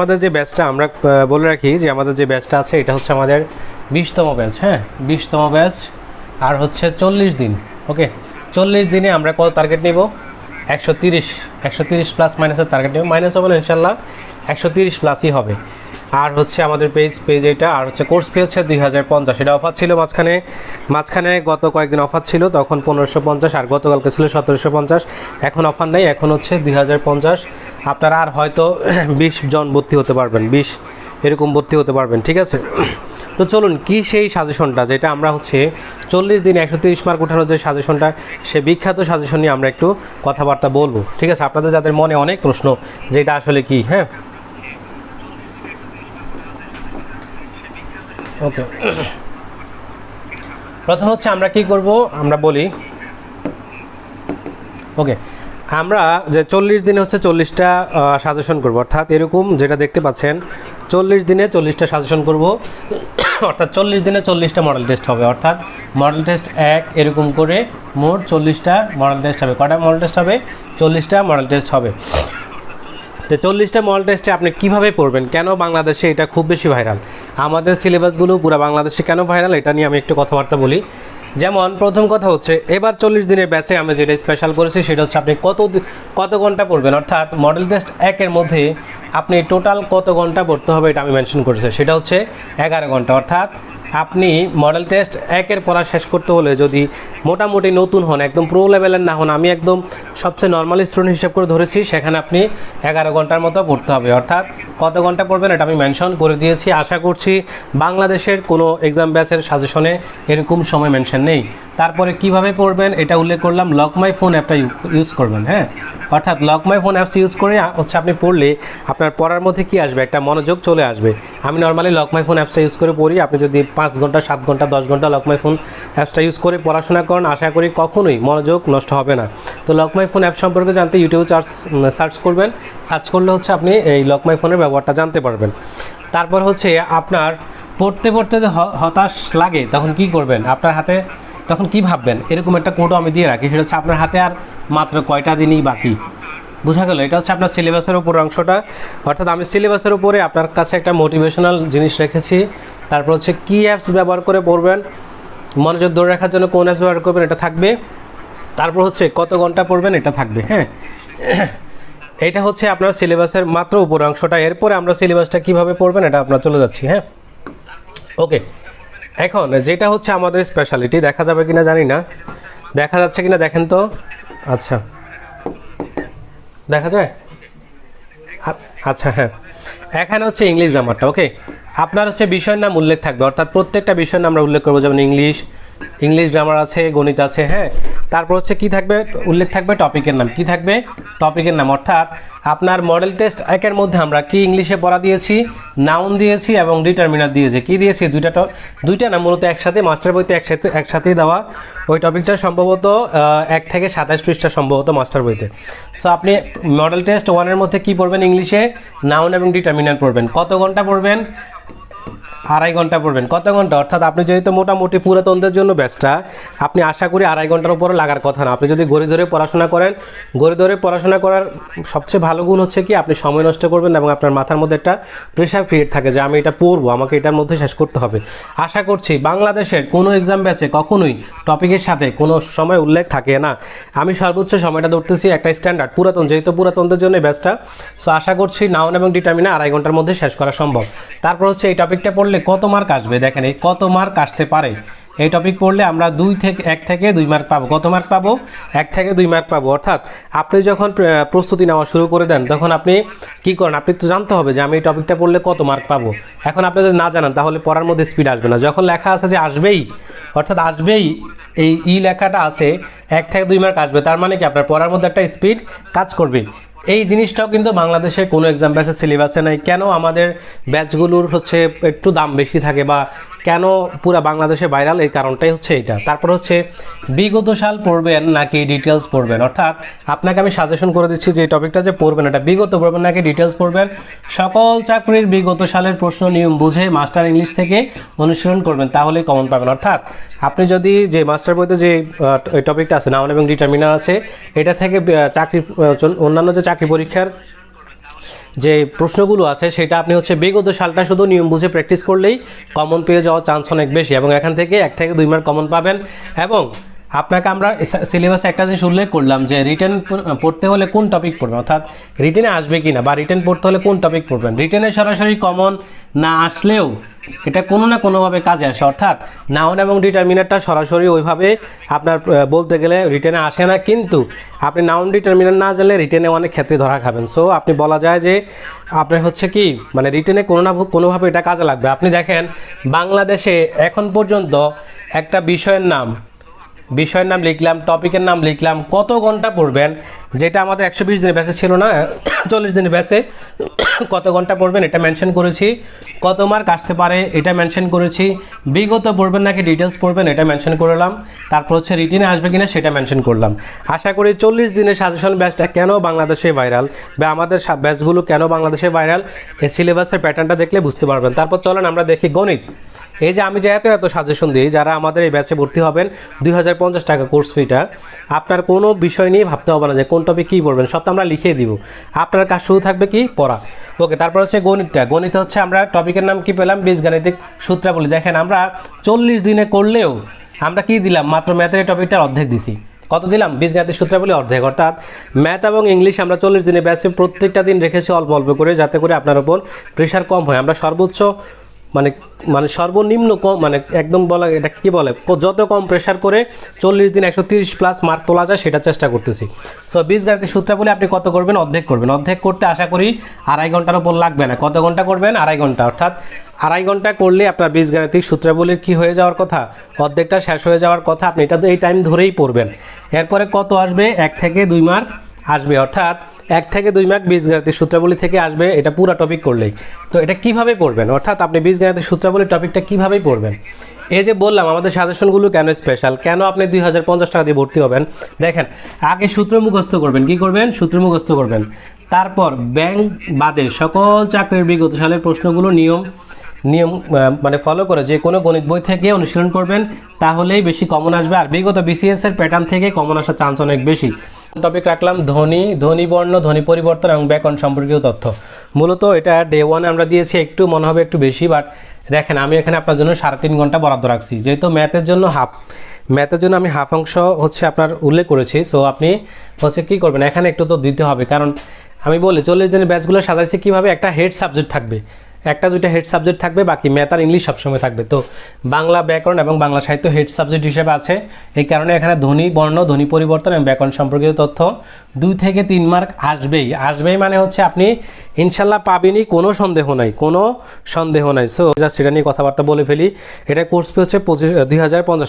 আমাদের যে ব্যাচটা আমরা বলে রাখি যে আমাদের যে ব্যাচটা আছে, এটা হচ্ছে আমাদের বিশতম ব্যাচ হ্যাঁ? বিশতম ব্যাচ আর হচ্ছে চল্লিশ দিন ওকে চল্লিশ দিনে আমরা কত টার্গেট নেব? একশো তিরিশ একশো তিরিশ প্লাস মাইনাসের টার্গেট নেব। মাইনাস হবে না, ইনশাল্লাহ, একশো তিরিশ প্লাসই হবে। আর হচ্ছে আমাদের পেজ পেজ এটা, আর হচ্ছে কোর্স ফি হচ্ছে দুই হাজার পঞ্চাশ। এটা অফার ছিল মাঝখানে মাঝখানে গত কয়েকদিন অফার ছিল, তখন পনেরোশো পঞ্চাশ, আর গতকালকে ছিল সতেরোশো পঞ্চাশ। এখন অফার নেই, এখন হচ্ছে দুই হাজার পঞ্চাশ। আপনারা আর হয়তো বিশ জন ভর্তি হতে পারবেন, বিশ এরকম ভর্তি হতে পারবেন, ঠিক আছে? তো চলুন, কি সেই সাজেশনটা, যেটা আমরা হচ্ছে চল্লিশ দিন একশো তিরিশ মার্ক উঠানোর যে সাজেশনটা, সে বিখ্যাত সাজেশন নিয়ে আমরা একটু কথাবার্তা বলব, ঠিক আছে? আপনাদের যাদের মনে অনেক প্রশ্ন যে এটা আসলে কি হ্যাঁ? ওকে প্রথম হচ্ছে আমরা কি করব? আমরা বলি ওকে আমরা যে চল্লিশ দিনে হচ্ছে চল্লিশটা সাজেশন করব। অর্থাৎ এরকম যেটা দেখতে পাচ্ছেন, চল্লিশ দিনে চল্লিশটা সাজেশন করব। অর্থাৎ চল্লিশ দিনে চল্লিশটা মডেল টেস্ট হবে। অর্থাৎ মডেল টেস্ট এক, এরকম করে মোট চল্লিশটা মডেল টেস্ট হবে। কটা মডেল টেস্ট হবে? চল্লিশটা মডেল টেস্ট হবে। তো চল্লিশটা মডেল টেস্টে আপনি কীভাবে পড়বেন? কেন বাংলাদেশে এটা খুব বেশি ভাইরাল আমাদের সিলেবাসগুলো পুরো বাংলাদেশে কেন ভাইরাল এটা নিয়ে আমি একটু কথাবার্তা বলি। যেমন প্রথম কথা হচ্ছে, এবার চল্লিশ দিনের ব্যাচে আমি যেটা স্পেশাল করেছি সেটা হচ্ছে আপনি কত কত ঘণ্টা পড়বেন? অর্থাৎ মডেল টেস্ট একের মধ্যে আপনি টোটাল কত ঘণ্টা পড়তে হবে এটা আমি মেনশন করেছি। সেটা হচ্ছে এগারো ঘণ্টা। অর্থাৎ আপনি মডেল টেস্ট একের পড়া শেষ করতে হলে যদি মোটামুটি নতুন হন, একদম প্রো লেভেলের না হন, আমি একদম সবচেয়ে নর্মাল স্টুডেন্ট হিসেব করে ধরেছি, সেখানে আপনি এগারো ঘণ্টার মতো পড়তে হবে। অর্থাৎ কত ঘণ্টা পড়বেন এটা আমি মেনশন করে দিয়েছি। আশা করছি বাংলাদেশের কোনো এক্সাম ব্যাচের সাজেশনে এরকম সময় মেনশন নেই। তারপরে কীভাবে পড়বেন এটা উল্লেখ করলাম। লক মাই ফোন অ্যাপটা ইউজ করবেন হ্যাঁ? অর্থাৎ lock my phone apps use করে হচ্ছে আপনি পড়লে আপনার পড়ার মধ্যে কি আসবে? একটা মনোযোগ চলে আসবে। আমি নর্মালি লক মাই ফোন অ্যাপসটা ইউজ করে পড়ি। আপনি যদি পাঁচ ঘণ্টা, সাত ঘণ্টা, দশ ঘণ্টা লক মাই ফোন অ্যাপসটা ইউজ করে পড়াশোনা করেন, আশা করি কখনোই মনোযোগ নষ্ট হবে না। তো লক মাই ফোন অ্যাপ সম্পর্কে জানতে ইউটিউবে চার্জ সার্চ করবেন। সার্চ করলে হচ্ছে আপনি এই লক মাই ফোনের ব্যবহারটা জানতে পারবেন। তারপর হচ্ছে আপনার পড়তে পড়তে যে হতাশ লাগে, তখন কি করবেন? আপনার হাতে তখন কি ভাববেন? এরকম একটা কোডও আমি দিয়ে রাখি, সেটা হচ্ছে আপনার হাতে আর মাত্র কয়টা দিনই বাকি? বোঝা গেল? এটা হচ্ছে আপনার সিলেবাসের উপর অংশটা। অর্থাৎ আমি সিলেবাসের উপরে আপনার কাছে একটা মোটিভেশনাল জিনিস রেখেছি। তারপর হচ্ছে কী অ্যাপস ব্যবহার করে পড়বেন? মনোযোগ ধরে রাখার জন্য কোন অ্যাপস ব্যবহার করবেন? এটা থাকবে। তারপর হচ্ছে কত ঘণ্টা পড়বেন? এটা থাকবে হ্যাঁ? এটা হচ্ছে আপনার সিলেবাসের মাত্র উপর অংশটা। এরপরে আমরা সিলেবাসটা কীভাবে পড়বেন? এটা আপনার চলে যাচ্ছি হ্যাঁ? ওকে এখন যেটা হচ্ছে আমাদের স্পেশালিটি দেখা যাবে কিনা জানি না। দেখা যাচ্ছে কিনা দেখেন তো। আচ্ছা। দেখা যায়? আচ্ছা হ্যাঁ। এখানে হচ্ছে ইংলিশ গ্রামারটা ওকে আপনার হচ্ছে বিষয়ের নাম উল্লেখ থাকবে, অর্থাৎ প্রত্যেকটা বিষয়ের নাম আমরা উল্লেখ করব, যেমন ইংলিশ ইংলিশ গ্রামার আছে, গণিত আছে হ্যাঁ। তারপর হচ্ছে কি থাকবে? উল্লেখ থাকবে টপিকের নাম। কি থাকবে? টপিকের নাম। অর্থাৎ আপনার মডেল টেস্ট একের মধ্যে আমরা কি ইংলিশে পড়া দিয়েছি? নাউন দিয়েছি এবং ডিটারমিনার দিয়েছি। কি দিয়েছি? দুইটা দুইটা না মূলত একসাথে মাস্টার বইতে একসাথে একসাথেই দেওয়া। ওই টপিকটা সম্ভবত এক থেকে সাতাশ পৃষ্ঠা সম্ভবত মাস্টার বইতে। সো আপনি মডেল টেস্ট ওয়ানের মধ্যে কি পড়বেন ইংলিশে? নাউন এবং ডিটারমিনার পড়বেন। কত ঘণ্টা পড়বেন? আড়াই ঘণ্টা পড়বেন। কত ঘণ্টা? অর্থাৎ আপনি যেহেতু মোটামুটি পুরাতনদের জন্য ব্যস্তা, আপনি আশা করি আড়াই ঘণ্টার উপরে লাগার কথা না। আপনি যদি গড়ে ধরে পড়াশোনা করেন গড়ে ধরে পড়াশোনা করার সবচেয়ে ভালো গুণ হচ্ছে কি, আপনি সময় নষ্ট করবেন এবং আপনার মাথার মধ্যে একটা প্রেশার ক্রিয়েট থাকে যে, আমি এটা পড়ব, আমাকে এটার মধ্যে শেষ করতে হবে। আশা করছি বাংলাদেশের কোনো এক্সাম ব্যাচে কখনোই টপিকের সাথে কোনো সময় উল্লেখ থাকে না। আমি সর্বোচ্চ সময়টা ধরতেছি একটা স্ট্যান্ডার্ড পুরাতন, যেহেতু পুরাতনদের জন্য ব্যাচটা সো আশা করছি নাউন এবং ডিটারমিনা আড়াই ঘণ্টার মধ্যে শেষ করা সম্ভব। তারপর হচ্ছে এই টপিকটা পড়লে কত মার্ক আসবে? দেখেন এই কত মার্ক আসতে পারে? এই টপিক পড়লে আমরা দুই থেকে, এক থেকে দুই মার্ক পাবো। কত মার্ক পাবো? এক থেকে দুই মার্ক পাবো। অর্থাৎ আপনি যখন প্রস্তুতি নেওয়া শুরু করে দেন, তখন আপনি কি করেন? আপনি তো জানতে হবে যে আমি এই টপিকটা পড়লে কত মার্ক পাবো। এখন আপনি যদি না জানান, তাহলে পড়ার মধ্যে স্পিড আসবে না। যখন লেখা আছে যে আসবেই, অর্থাৎ আসবেই, এই ই লেখাটা আছে, এক থেকে দুই মার্ক আসবে। তার মানে কি? আপনার পড়ার মধ্যে একটা স্পিড কাজ করবে এই জিনিসটাও কিন্তু বাংলাদেশে কোনো এক্সাম ব্যাচের সিলেবাসে নাই। কেন আমাদের ব্যাচগুলোর হচ্ছে একটু দাম বেশি থাকে বা কেন পুরা বাংলাদেশে ভাইরাল এই কারণটাই হচ্ছে এটা। তারপর হচ্ছে, বিগত সাল পড়বেন নাকি ডিটেলস পড়বেন? অর্থাৎ আপনাকে আমি সাজেশন করে দিচ্ছি যে টপিকটা যে পড়বেন, এটা বিগত পড়বেন নাকি ডিটেলস পড়বেন? সকল চাকরির বিগত সালের প্রশ্ন নিয়ম বুঝে মাস্টার ইংলিশ থেকে অনুসরণ করবেন, তাহলেই কমন পাবেন। অর্থাৎ আপনি যদি যে মাস্টার বইতে যে টপিকটা আছে নাউন এবং ডিটারমিনার আছে, এটা থেকে চাকরি অন্যান্য যে চাকরি পরীক্ষার যে প্রশ্নগুলো আছে, সেটা আপনি হচ্ছে বিগত সালটা শুধু নিয়ম বুঝে প্র্যাকটিস করলেই কমন পেয়ে যাওয়ার চান্স অনেক বেশি এবং এখান থেকে এক থেকে দুই মার্ক কমন পাবেন এবং আপনাকে আমরা সিলেবাস একটা জিনিস উল্লেখ করলাম যে রিটার্ন পড়তে হলে কোন টপিক পড়বেন? অর্থাৎ রিটেনে আসবে কি না বা রিটার্ন পড়তে হলে কোন টপিক পড়বেন? রিটেনে সরাসরি কমন না আসলেও এটা কোনো না কোনোভাবে কাজে আসে। অর্থাৎ নাউন এবং ডিটারমিনারটা সরাসরি ওইভাবে আপনার বলতে গেলে রিটেনে আসে না, কিন্তু আপনি নাউন ডিটারমিনার না জানলে রিটেনে অনেক ক্ষেত্রে ধরা খাবেন। সো আপনি বলা যায় যে আপনার হচ্ছে কি মানে রিটেনে কোনো না কোনোভাবে এটা কাজে লাগবে। আপনি দেখেন, বাংলাদেশে এখন পর্যন্ত একটা বিষয়ের নাম বিষয়ের নাম লিখলাম, টপিকের নাম লিখলাম, কত ঘণ্টা পড়বেন? যেটা আমাদের একশো বিশ দিনের ব্যাচে ছিল না, চল্লিশ দিনের ব্যাচে কত ঘণ্টা পড়বেন এটা মেনশন করেছি। কত মার্ক আসতে পারে এটা মেনশন করেছি। বিগত পড়বেন নাকি ডিটেলস পড়বেন এটা মেনশন করলাম তারপর হচ্ছে রিটিনে আসবে কিনা সেটা মেনশন করলাম। আশা করি চল্লিশ দিনের সাজেশন ব্যাচটা কেন বাংলাদেশে ভাইরাল বা আমাদের ব্যাচগুলো কেন বাংলাদেশে ভাইরাল এই সিলেবাসের প্যাটার্নটা দেখলে বুঝতে পারবেন। তারপর চলেন আমরা দেখি গণিত। এই যে আমি যে এত এত সাজেশন দিই, যারা আমাদের এই ব্যাচে ভর্তি হবেন, দুই হাজার পঞ্চাশ টাকা কোর্স ফিটা আপনার কোনো বিষয় নিয়ে ভাবতে হবে না যে কোন টপিক কী পড়বেন সব তো আমরা লিখে দিব। আপনার কাজ শুরু থাকবে কি? পড়া। ওকে তারপর হচ্ছে গণিতটা। গণিত হচ্ছে আমরা টপিকের নাম কি পেলাম? বীজগাণিতিক সূত্রাবলী। দেখেন, আমরা চল্লিশ দিনে করলেও আমরা কি দিলাম? মাত্র ম্যাথের এই টপিকটার অর্ধেক দিছি। কত দিলাম? বীজগাণিতিক সূত্রাবলী অর্ধেক। অর্থাৎ ম্যাথ এবং ইংলিশ আমরা চল্লিশ দিনে ব্যাসে প্রত্যেকটা দিন রেখেছি অল্প অল্প করে, যাতে করে আপনার ওপর প্রেশার কম হয়। আমরা সর্বোচ্চ মানে মানে সর্বনিম্ন কম মানে একদম বলা, এটা কি বলে যত কম প্রেশার করে চল্লিশ দিন একশো তিরিশ প্লাস মার্ক তোলা যায়, সেটা চেষ্টা করতেছি। সো বীজগাণিতিক সূত্রাবলী আপনি কত করবেন, অর্ধেক করবেন। অর্ধেক করতে আশা করি আড়াই ঘণ্টার উপর লাগবে না। কত ঘণ্টা করবেন? আড়াই ঘণ্টা। অর্থাৎ আড়াই ঘণ্টা করলে আপনার বীজগাণিতিক সূত্রাবলীর কি হয়ে যাওয়ার কথা? অর্ধেকটা শেষ হয়ে যাওয়ার কথা, আপনি এটা তো এই টাইম ধরেই পড়বেন। এরপরে কত আসবে? এক থেকে দুই মার্ক আসবে। অর্থাৎ এক থেকে দুই মার্ক বীজগাণিতিক সূত্রাবলী থেকে আসবে এটা পুরো টপিক করলেই। তো এটা কীভাবে পড়বেন অর্থাৎ আপনি বীজগাণিতিক সূত্রাবলী টপিকটা কিভাবেই পড়বেন? এই যে বললাম, আমাদের সাজেশনগুলো কেন স্পেশাল কেন আপনি দুই হাজার পঞ্চাশ টাকা দিয়ে ভর্তি হবেন? দেখেন, আগে সূত্র মুখস্থ করবেন। কি করবেন? সূত্র মুখস্থ করবেন। তারপর ব্যাংক বাদে সকল চাকরির বিগত সালের প্রশ্নগুলো নিয়ম নিয়ম মানে ফলো করে যে কোনো গণিত বই থেকে অনুশীলন করবেন, তাহলেই বেশি কমন আসবে। আর বিগত বিসিএস এর প্যাটার্ন থেকে কমন আসার চান্স অনেক বেশি। টপিক রাখলাম ধ্বনি ধ্বনি বর্ণ ধ্বনি পরিবর্তন এবং ব্যাকরণ সম্পর্কিত তথ্য। মূলত এটা ডে ওয়ানে আমরা দিয়েছি, একটু মনে হবে একটু বেশি বাট দেখেন, আমি এখানে আপনার জন্য সাড়ে তিন ঘণ্টা বরাদ্দ রাখছি। যেহেতু ম্যাথের জন্য হাফ ম্যাথের জন্য আমি হাফ অংশ হচ্ছে আপনার উল্লেখ করেছি সো আপনি হচ্ছে কি করবেন? এখানে একটু তো দিতে হবে, কারণ আমি বলি, চল্লিশ দিনের ব্যাচগুলো সাজাইছি, কীভাবে একটা হেড সাবজেক্ট থাকবে? একটা দুইটা হেড সাবজেক্ট থাকবে, বাকি ম্যাথ আর ইংলিশ সবসময় থাকবে। তো বাংলা ব্যাকরণ এবং বাংলা সাহিত্য হেড সাবজেক্ট হিসেবে আছে। এই কারণে এখানে ধ্বনি, বর্ণ, ধ্বনি পরিবর্তন এবং ব্যাকরণ সম্পর্কিত তথ্য দুই থেকে তিন মার্ক আসবেই। আসবেই মানে হচ্ছে আপনি ইনশাল্লাহ পাবেনই, কোনো সন্দেহ নাই, কোনো সন্দেহ নাই। সো জাস্ট সেটা নিয়ে কথাবার্তা বলে ফেলি। এটা কোর্স ফি হচ্ছে পঁচিশ, দুই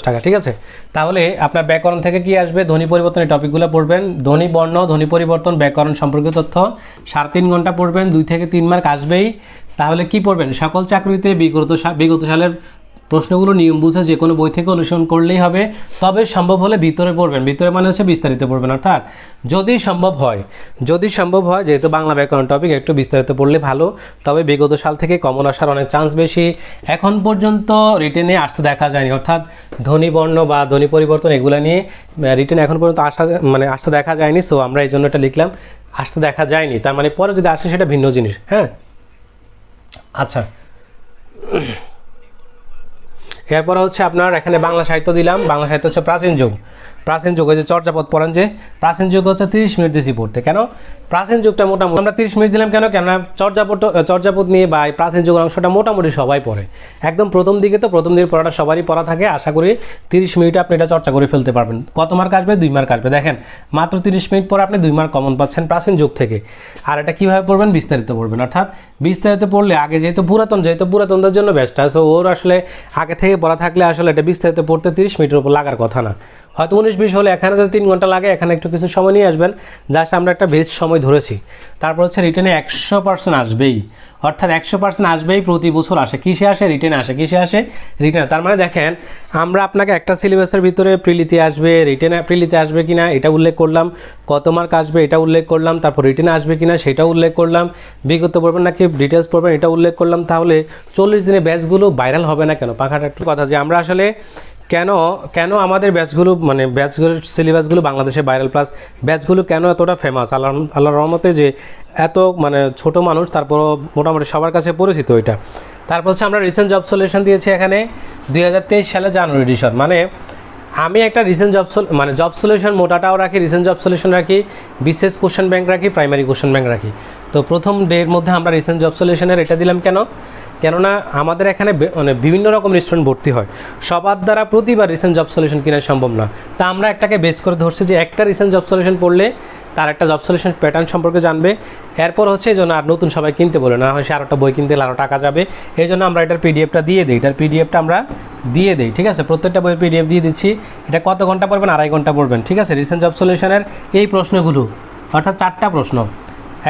টাকা, ঠিক আছে? তাহলে আপনার ব্যাকরণ থেকে কি আসবে? ধ্বনি পরিবর্তনের টপিকগুলো পড়বেন। ধ্বনি, বর্ণ, ধ্বনি পরিবর্তন, ব্যাকরণ সম্পর্কিত তথ্য সাড়ে তিন ঘণ্টা পড়বেন, দুই থেকে তিন মার্ক আসবেই। তাহলে কি পড়বেন? সকল চাকরিতে বিগত বিগত সালের প্রশ্নগুলো নিয়ম বুঝে যে কোনো বই থেকে অনুসরণ করলেই হবে। তবে সম্ভব হলে ভিতরে পড়বেন। ভিতরে মানে হচ্ছে বিস্তারিত পড়বেন, অর্থাৎ যদি সম্ভব হয়, যদি সম্ভব হয়, যেহেতু বাংলা ব্যাকরণ টপিক একটু বিস্তারিত পড়লে ভালো। তবে বিগত সাল থেকে কমন আসার অনেক চান্স বেশি। এখন পর্যন্ত রিটেনে আসতে দেখা যায়নি, অর্থাৎ ধ্বনি বর্ণ বা ধ্বনি পরিবর্তন এগুলো নিয়ে রিটেন এখন পর্যন্ত আসা মানে আসতে দেখা যায়নি সো আমরা এই জন্য এটা লিখলাম। আসতে দেখা যায়নি, তার মানে পরে যদি আসে সেটা ভিন্ন জিনিস হ্যাঁ? আচ্ছা। এরপর হচ্ছে আপনার এখানে বাংলা সাহিত্য দিলাম। বাংলা সাহিত্য হচ্ছে প্রাচীন যুগ। প্রাচীন যুগে যে চর্যাপদ পড়েন যে, প্রাচীন যুগ হচ্ছে তিরিশ মিনিট দিয়েছি পড়তে। কেন? প্রাচীন যুগটা মোটামুটি, আমরা তিরিশ মিনিট দিলাম কেন? কেননা চর্যাপদ চর্যাপদ নিয়ে বা প্রাচীন যুগের অংশটা মোটামুটি সবাই পড়ে। একদম প্রথম দিকে তো প্রথম দিকে পড়াটা সবারই পড়া থাকে। আশা করি তিরিশ মিনিটে আপনি এটা চর্চা করে ফেলতে পারবেন। কত মার্ক আসবে? দুই মার্ক আসবে। দেখেন, মাত্র তিরিশ মিনিট পরে আপনি দুই মার্ক কমন পাচ্ছেন প্রাচীন যুগ থেকে। আর এটা কীভাবে পড়বেন? বিস্তারিত পড়বেন। অর্থাৎ বিস্তারিত পড়লে আগে যেহেতু পুরাতন, যেহেতু পুরাতনদের জন্য বেস্ট সো ওর আসলে আগে থেকে পড়া থাকলে আসলে এটা বিস্তারিত পড়তে তিরিশ মিনিটের উপর লাগার কথা না। হয়তো উনিশ বিশ হলে এখানে যদি তিন ঘণ্টা লাগে, এখানে একটু কিছু সময় নিয়ে আসবেন। জাস্ট আমরা একটা বেস্ট সময় ধরেছি। তারপর হচ্ছে রিটেনে একশো পার্সেন্ট আসবেই। অর্থাৎ একশো পার্সেন্ট আসবেই প্রতি বছর আসে। কিসে আসে? রিটেনে আসে। কিসে আসে? রিটেনে। তার মানে দেখেন, আমরা আপনাকে একটা সিলেবাসের ভিতরে প্রিলিতে আসবে, রিটেনে প্রিলিতে আসবে কি না এটা উল্লেখ করলাম। কত মার্ক আসবে, এটা উল্লেখ করলাম। তারপর রিটেনে আসবে কি না সেটা উল্লেখ করলাম। বিগত পড়বেন নাকি ডিটেলস পড়বেন, এটা উল্লেখ করলাম। তাহলে চল্লিশ দিনে ব্যাচগুলো ভাইরাল হবে না কেন? পাখাটা একটু কথা যে আমরা আসলে কেন কেন আমাদের ব্যাচগুলো মানে ব্যাচগুলোর সিলেবাসগুলো বাংলাদেশে ভাইরাল প্লাস ব্যাচগুলো কেন এতটা ফেমাস আল্লাহ আল্লাহ রহমতে যে এত মানে ছোট মানুষ তারপর মোটামুটি সবার কাছে পরিচিত এটা। তারপর হচ্ছে আমরা রিসেন্ট জব সলিউশন দিয়েছি এখানে দুই সালে জানুয়ারি এডিশন মানে আমি একটা রিসেন্ট জব মানে জব সলিউশন মোটাটাও রাখি রিসেন্ট জব সলিউশন রাখি, বিশেষ কোশ্চেন ব্যাংক রাখি প্রাইমারি কোশ্চেন ব্যাংক রাখি। তো প্রথম ডের মধ্যে আমরা রিসেন্ট জব সলিউশনের এটা দিলাম কেন? কেননা আমাদের এখানে মানে বিভিন্ন রকম রেস্টুরেন্ট ভর্তি হয়। সবার দ্বারা প্রতিবার রিসেন্ট জব সলিউশন কেনা সম্ভব না। তা আমরা একটাকে বেস করে ধরছি যে একটা রিসেন্ট জব সলিউশন পড়লে তার একটা জব সলিউশন প্যাটার্ন সম্পর্কে জানবে। এরপর হচ্ছে এই জন্য আর নতুন সবাই কিনতে বলে না, হয় সে আরেকটা বই কিনতে আরও টাকা যাবে। এই জন্য আমরা এটার পিডিএফটা দিয়ে দিই। এটার পিডিএফটা আমরা দিয়ে দিই, ঠিক আছে? প্রত্যেকটা বইয়ের পিডিএফ দিয়ে দিচ্ছি। এটা কত ঘণ্টা পড়বেন? আড়াই ঘণ্টা পড়বেন, ঠিক আছে? রিসেন্ট জব সলিউশনের এই প্রশ্নগুলো, অর্থাৎ চারটা প্রশ্ন।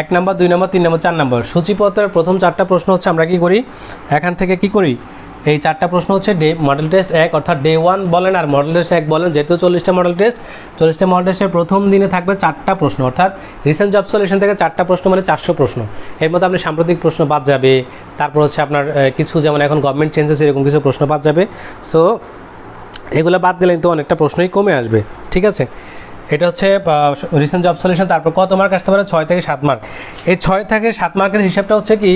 এক নম্বর, দুই নম্বর, তিন নম্বর, চার নম্বর। সূচিপত্রের প্রথম চারটা প্রশ্ন হচ্ছে আমরা কি করি? এখান থেকে কি করি? এই চারটা প্রশ্ন হচ্ছে ডে মডেল টেস্ট এক, অর্থাৎ ডে ওয়ান বলেন আর মডেল টেস্ট এক বলেন, যেহেতু চল্লিশটা মডেল টেস্ট চল্লিশটা মডেল টেস্টের প্রথম দিনে থাকবে চারটা প্রশ্ন, অর্থাৎ রিসেন্ট জব সলিউশন থেকে চারটা প্রশ্ন মানে চারশো প্রশ্ন। এর মধ্যে আপনি সাম্প্রতিক প্রশ্ন বাদ যাবে, তারপর হচ্ছে আপনার কিছু যেমন এখন গভর্নমেন্ট চেঞ্জেস এরকম কিছু প্রশ্ন বাদ যাবে। সো এগুলো বাদ গেলে কিন্তু অনেকটা প্রশ্নই কমে আসবে, ঠিক আছে? এটা হচ্ছে রিসেন্ট জব সলিউশন তারপর কত মার্ক আসতে পারে? ছয় থেকে সাত মার্ক এই ছয় থেকে সাত মার্কের হিসাবটা হচ্ছে কি,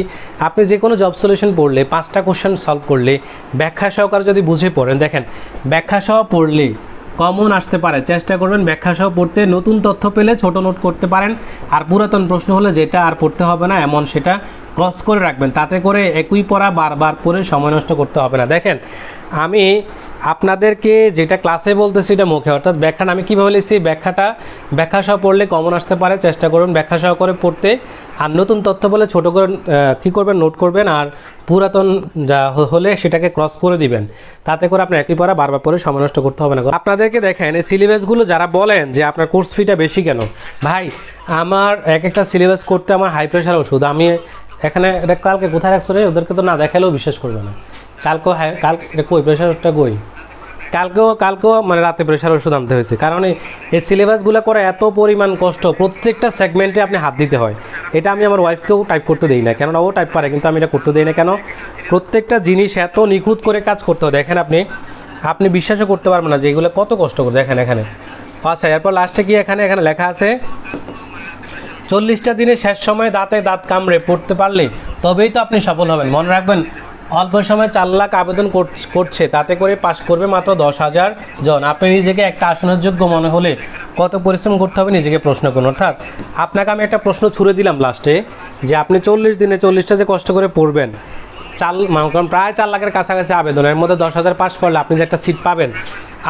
আপনি যে কোনো জব সলিউশন পড়লে, পাঁচটা কোশ্চেন সলভ করলে, ব্যাখ্যা সহকারে যদি বুঝে পড়েন, দেখেন, ব্যাখ্যা সহ পড়লে কমন আসতে পারে। চেষ্টা করবেন ব্যাখ্যা সহ পড়তে। নতুন তথ্য পেলে ছোট নোট করতে পারেন। আর পুরাতন প্রশ্ন হলে যেটা আর পড়তে হবে না, এমন সেটা ক্রস করে রাখবেন। তাতে করে একই পড়া বারবার করে সময় নষ্ট করতে হবে না। দেখেন, আমি আপনাদেরকে যেটা ক্লাসে বলতেছি এটা মুখে, অর্থাৎ ব্যাখ্যাটা আমি কীভাবে লিখছি? ব্যাখ্যাটা, ব্যাখ্যা সহ পড়লে কমন আসতে পারে, চেষ্টা করুন ব্যাখ্যা সহ করে পড়তে। আর নতুন তথ্য বলে ছোট করে কী করবেন? নোট করবেন আর পুরাতন যা হলে সেটাকে ক্রস করে দিবেন। তাতে করে আপনার একই পড়া বারবার পরে সময় নষ্ট করতে হবে না। আপনাদেরকে দেখেন, এই সিলেবাসগুলো যারা বলেন যে আপনার কোর্স ফিটা বেশি কেন? ভাই, আমার এক একটা সিলেবাস করতে আমার হাই প্রেশার ওষুধ। আমি এখানে এটা কালকে কোথায় রাখছো রে? ওদেরকে তো না দেখালেও বিশ্বাস করবে না। কালকেও হাই কাল এটা কই? প্রেশারটা কই? কালকেও কালকেও মানে রাতে প্রেশার ওষুধ আনতে হয়েছে। কারণ এই সিলেবাসগুলো করা এত পরিমাণ কষ্ট, প্রত্যেকটা সেগমেন্টে আপনি হাত দিতে হয়। এটা আমি আমার ওয়াইফকেও টাইপ করতে দিই না, কেননা ও টাইপ পারে, কিন্তু আমি এটা করতে দিই না। কেন? প্রত্যেকটা জিনিস এত নিখুঁত করে কাজ করতে হয়। দেখেন আপনি আপনি বিশ্বাসও করতে পারবেন না যে এগুলো কত কষ্ট করে। দেখেন এখানে। আচ্ছা এরপর লাস্টে কি এখানে এখানে লেখা আছে চল্লিশটা দিনে শেষ সময় দাঁতে দাঁত কামড়ে পড়তে পারলে তবেই তো আপনি সফল হবেন। মনে রাখবেন, অল্প সময় চার লাখ আবেদন কর- করছে, তাতে করে পাশ করবে মাত্র দশ হাজার জন। আপনি নিজেকে একটা আসনের যোগ্য মনে হলে কত পরিশ্রম করতে হবে নিজেকে প্রশ্ন করুন। অর্থাৎ আপনাকে আমি একটা প্রশ্ন ছুড়ে দিলাম লাস্টে, যে আপনি চল্লিশ দিনে চল্লিশটা যে কষ্ট করে পড়বেন, চাল করেন প্রায় চার লাখের কাছাকাছি আবেদন, এর মধ্যে দশ হাজার পাস করলে আপনি যে একটা সিট পাবেন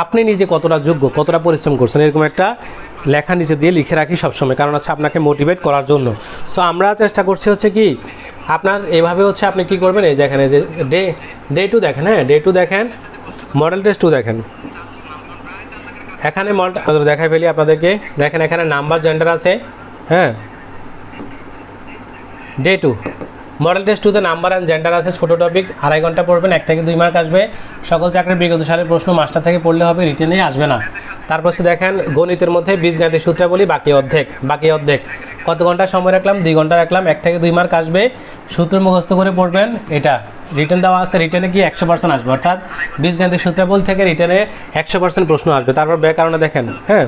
আপনি নিজে কতটা যোগ্য, কতটা পরিশ্রম করছেন, এরকম একটা লেখা নিচে দিয়ে লিখে রাখি সবসময়, কারণ হচ্ছে আপনাকে মোটিভেট করার জন্য। সো আমরা চেষ্টা করছি হচ্ছে কি, আপনার এভাবে হচ্ছে আপনি কি করবেন, এই দেখেন, এই যে ডে ডে টু দেখেন হ্যাঁ ডে টু দেখেন মডেল টেস্ট টু দেখেন। এখানে মডেল দেখাই ফেলি আপনাদেরকে, দেখেন এখানে নাম্বার জেন্ডার আছে হ্যাঁ। ডে টু মডেল টেস্ট টুতে নাম্বার অ্যান্ড জেন্ডার আছে, ছোটো টপিক আড়াই ঘণ্টা পড়বেন এক থেকে দুই মার্ক আসবে। সকল চাকরির বিগত সালের প্রশ্ন মাস্টার থেকে পড়লে হবে রিটেনে আসবে না। তারপর হচ্ছে দেখেন, গণিতের মধ্যে বীজগাণিতিক সূত্রাবলী বাকি অর্ধেক বাকি অর্ধেক। কত ঘণ্টা সময় রাখলাম? দুই ঘণ্টা রাখলাম এক থেকে দুই মার্ক আসবে? সূত্র মুখস্থ করে পড়বেন, এটা। রিটেন দেওয়া আছে রিটেনে কি একশো পার্সেন্ট আসবে? অর্থাৎ বীজগাণিতিক সূত্রাবলী থেকে রিটেনে একশো পার্সেন্ট প্রশ্ন আসবে। তারপর ব্যাকরণে দেখেন হ্যাঁ?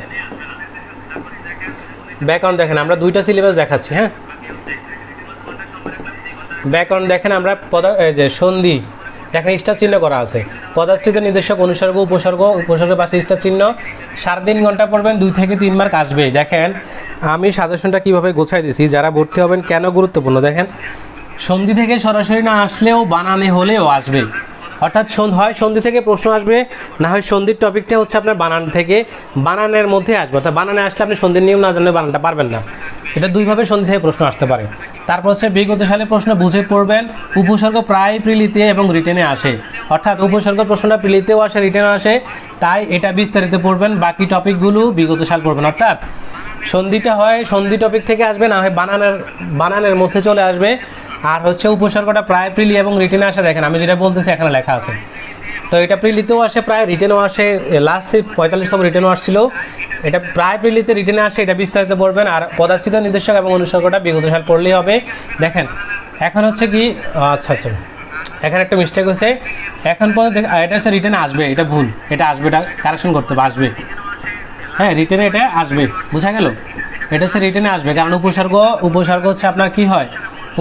ব্যাকরণ দেখেন, আমরা দুইটা সিলেবাস দেখাচ্ছি হ্যাঁ? ব্যাকরণ দেখেন আমরা পদা যে সন্ধি। দেখেন স্টার চিহ্ন করা আছে। পদাশ্রিত নির্দেশক অনুসর্গ, উপসর্গ উপসর্গের পাশে স্টার চিহ্ন সাড়ে তিন ঘণ্টা পড়বেন, দুই থেকে তিন মার্ক আসবে। দেখেন, আমি সাজেশনটা কীভাবে গোছাই দিছি, যারা ভর্তি হবেন কেন গুরুত্বপূর্ণ? দেখেন, সন্ধি থেকে সরাসরি না আসলেও বানানে হলেও আসবে। অর্থাৎ হয়, সন্ধি থেকে প্রশ্ন আসবে। না হয় সন্ধির টপিকটা হচ্ছে আপনার বানান থেকে বানানের মধ্যে আসবে। অর্থাৎ বানানে আসলে আপনি সন্ধির নিয়ম না জানলে বানানটা পারবেন না। এটা দুইভাবে সন্ধি থেকে প্রশ্ন আসতে পারে। তারপর হচ্ছে বিগত সালে প্রশ্ন, বুঝে পড়বেন, উপসর্গ প্রায় প্রিলিতে এবং রিটেনে আসে। অর্থাৎ উপসর্গ প্রশ্নটা প্রিলিতেও আসে রিটেনে আসে। তাই এটা বিস্তারিত পড়বেন, বাকি টপিকগুলো বিগত সাল পড়বেন। অর্থাৎ সন্ধিটা হয়, সন্ধি টপিক থেকে আসবে, না হয় বানানের বানানের মধ্যে চলে আসবে। আর হচ্ছে উপসর্গটা প্রায় প্রিলি এবং রিটেনে আসে, দেখেন আমি যেটা বলতেছি এখানে লেখা আছে। তো এটা প্রিলিতেও আসে, প্রায় রিটেনও আসে লাস্ট পঁয়তাল্লিশতম রিটেনও আসছিল, এটা প্রায় প্রিলিতে রিটেনে আসে, এটা বিস্তারিত পড়বেন আর পদার্থিত নির্দেশক এবং অনুসর্গটা বিগত সাল পড়লেই হবে। দেখেন, এখন হচ্ছে কি আচ্ছা আচ্ছা এখানে একটা মিস্টেক হয়েছে। এখন পর্যন্ত এটা হচ্ছে রিটার্ন আসবে, এটা ভুল, এটা আসবে, এটা কারেকশন করতে হবে, আসবে। হ্যাঁ রিটার্নে এটা আসবে, বোঝা গেল? এটা হচ্ছে রিটার্নে আসবে, কারণ উপসর্গ উপসর্গ হচ্ছে আপনার কি হয়?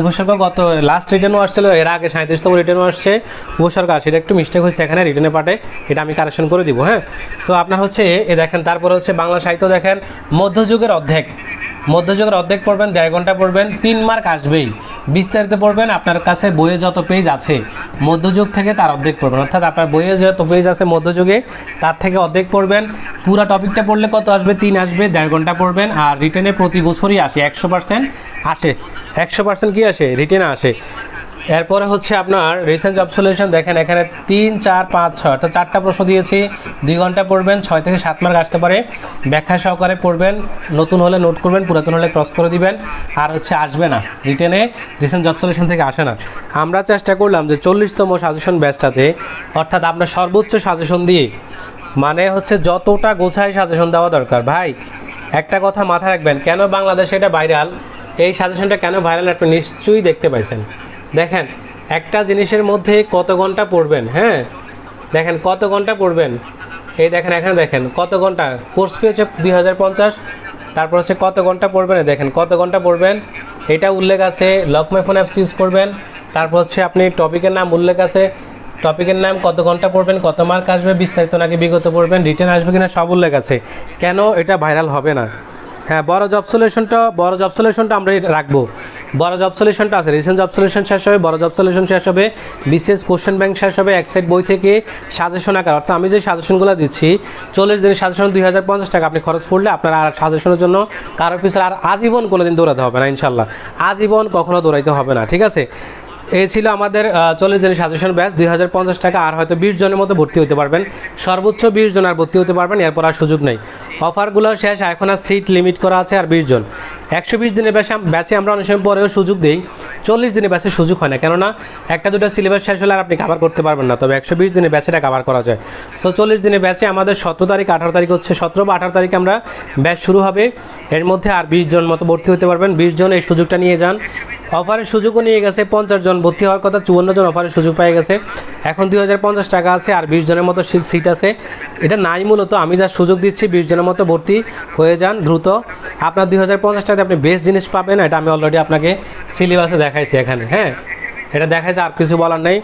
উপসর্গ গত লাস্ট রিটার্নও আসছিল, এর আগে সাঁত্রিশতম রিটার্নও আসছে। উপসর্গ আসে এটা একটু মিস্টেক হয়েছে এখানে রিটার্নে পাঠে এটা আমি কারেকশন করে দিব হ্যাঁ? সো আপনার হচ্ছে, এ দেখেন, তারপর হচ্ছে বাংলা সাহিত্য দেখেন, মধ্যযুগের অর্ধেক। মধ্যযুগের অর্ধেক পড়বেন, দেড় ঘণ্টা পড়বেন, তিন মার্ক আসবেই। বিস্তারিত পড়বেন, আপনার কাছে বইয়ে যত পেজ আছে, মধ্যযুগ থেকে তার অর্ধেক পড়বেন। অর্থাৎ আপনার বইয়ে যত পেজ আছে মধ্যযুগে, তার থেকে অর্ধেক পড়বেন। পুরো টপিকটা পড়লে কত আসবে? তিন আসবে, দেড় ঘণ্টা পড়বেন। আর রিটেনে প্রতি বছরই আসে, একশো পার্সেন্ট আসে। একশো পার্সেন্ট কী আসে? রিটেনে আসে। এরপরে হচ্ছে আপনার রিসেন্ট জব সলিউশন দেখেন, এখানে তিন, চার, পাঁচ, ছয়, অর্থাৎ চারটা প্রশ্ন দিয়েছি। দুই ঘণ্টা পড়বেন, ছয় থেকে সাত মার্ক আসতে পারে। ব্যাখ্যা সহকারে পড়বেন, নতুন হলে নোট করবেন, পুরাতন হলে ক্রস করে দিবেন, আর হচ্ছে আসবে না রিটেনে রিসেন্ট জব সলিউশন থেকে আসে না। আমরা চেষ্টা করলাম যে চল্লিশতম সাজেশন ব্যাচটাতে অর্থাৎ আপনার সর্বোচ্চ সাজেশন দিয়ে মানে হচ্ছে যতটা গোছায় সাজেশন দেওয়া দরকার। ভাই, একটা কথা মাথায় রাখবেন, কেন বাংলাদেশে এটা ভাইরাল এই সাজেশনটা কেন ভাইরাল আপনি নিশ্চয়ই দেখতে পাইছেন। দেখেন, একটা জিনিসের মধ্যে কত ঘণ্টা পড়বেন হ্যাঁ? দেখেন, কত ঘণ্টা পড়বেন? এই দেখেন, এখানে দেখেন, কত ঘণ্টা? কোর্স ফি হচ্ছে দুই হাজার পঞ্চাশ, তারপর হচ্ছে কত ঘণ্টা পড়বেন? দেখেন, কত ঘণ্টা পড়বেন? এটা উল্লেখ আছে লকমাই ফোন অ্যাপস ইউজ করবেন। তারপর হচ্ছে আপনি টপিকের নাম উল্লেখ আছে। টপিকের নাম, কত ঘণ্টা পড়বেন, কত মার্ক আসবে, বিস্তারিত নাকি বিগত পড়বেন রিটার্ন আসবে কিনা সব উল্লেখ আছে। কেন এটা ভাইরাল হবে না? হ্যাঁ বড় জব সলিউশনটা বড় জব সলিউশনটা আমরা রাখব। বড় জব সলিউশনটা আছে। রিসেন্ট জব সলিউশন শেষ হবে, বড় জব সলিউশন শেষ হবে, বিশেষ কোশ্চেন ব্যাংক শেষ হবে, এক সাইড বই থেকে সাজেশন আকার। অর্থাৎ আমি যে সাজেশনগুলো দিচ্ছি, চল্লিশ দিনের সাজেশন দুই হাজার পঞ্চাশ টাকা, আপনি খরচ করলে আপনার আর সাজেশনের জন্য কারোর পিছনে আর আজীবন কোনোদিন দৌড়াতে হবে না ইনশাল্লাহ আজীবন কখনো দৌড়াইতে হবে না, ঠিক আছে? এই ছিল আমাদের চল্লিশ দিনের সাজেশন ব্যাচ দুই হাজার পঞ্চাশ টাকা, আর হয়তো বিশ জনের মতো ভর্তি হতে পারবেন। সর্বোচ্চ বিশ জন আর ভর্তি হতে পারবেন, এরপর আর সুযোগ নেই। অফারগুলো শেষ, এখন আর সিট লিমিট করা আছে আর বিশ জন। একশো বিশ দিনের ব্যাচে ব্যাচে আমরা অনেক সময় পরেও সুযোগ দিই। চল্লিশ দিনের ব্যাচে সুযোগ হয় না। কেননা একটা দুটো সিলেবাস শেষ হলে আর আপনি কাভার করতে পারবেন না। তবে একশো বিশ দিনের ব্যাচেটা কাভার করা যায়। সো চল্লিশ দিনের ব্যাচে আমাদের সতেরো তারিখ, আঠারো তারিখ হচ্ছে সতেরো বা আঠারো তারিখে আমরা ব্যাচ শুরু হবে। এর মধ্যে আর বিশ জন মতো ভর্তি হতে পারবেন। বিশ জন এই সুযোগটা নিয়ে যান। অফারের সুযোগও নিয়ে গেছে। পঞ্চাশ জন ভর্তি হওয়ার কথা চুয়ান্ন জন অফারের সুযোগ পেয়ে গেছে। এখন দুই হাজার পঞ্চাশ টাকা আছে আর বিশ জনের মতো সিট আছে। এটা নাই মূলত। আমি যা সুযোগ দিচ্ছি, বিশ জনের মতো ভর্তি হয়ে যান দ্রুত। আপনার দুই হাজার পঞ্চাশ আপনি বেস্ট জিনিস পাবেন, এটা আমি অলরেডি আপনাকে সিলেবাসে দেখাইছি এখানে হ্যাঁ? এটা দেখাইছে আর কিছু বলার নেই।